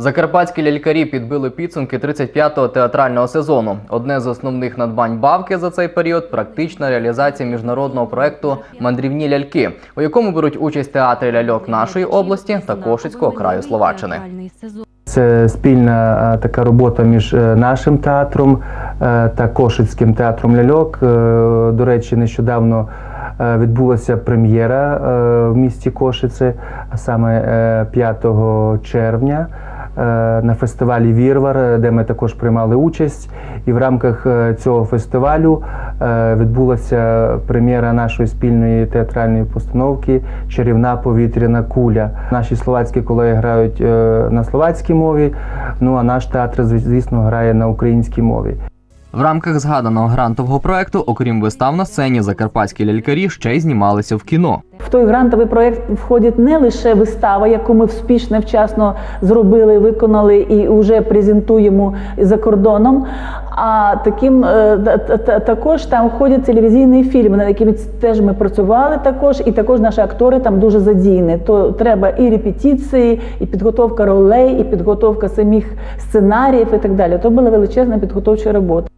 Закарпатські лялькарі підбили підсумки 35-го театрального сезону. Одне з основних надбань бавки за цей період практична реалізація міжнародного проекту Мандрівні ляльки, у якому беруть участь театри ляльок нашої області та Кошицького краю Словаччини. Це спільна е, така робота між е, нашим театром е, та Кошицьким театром ляльок. До речі, нещодавно відбулася прем'єра в місті Кошице, саме е, 5 червня. Е, На фестивалі Вірвар, е, де ми також приймали участь, і в рамках е, цього фестивалю відбулася прем'єра нашої спільної театральної постановки Чарівна повітряна куля. Наші словацькі колеги грають на словацькій мові. Ну а наш театр, звісно, грає на українській мові. В рамках згаданого грантового проекту, окрім вистав на сцені, закарпатські лялькарі ще й знімалися в кіно. Той грантовий проєкт входить не лише вистава, яку ми успішно, вчасно зробили, виконали і вже презентуємо за кордоном. А таким е, та- та- та- також там входять телевізійні фільми, над якими теж ми працювали також, і також наші актори там дуже задіяні. То треба і репетиції, і підготовка ролей, і підготовка самих сценаріїв, і так далі. То була величезна підготовча робота.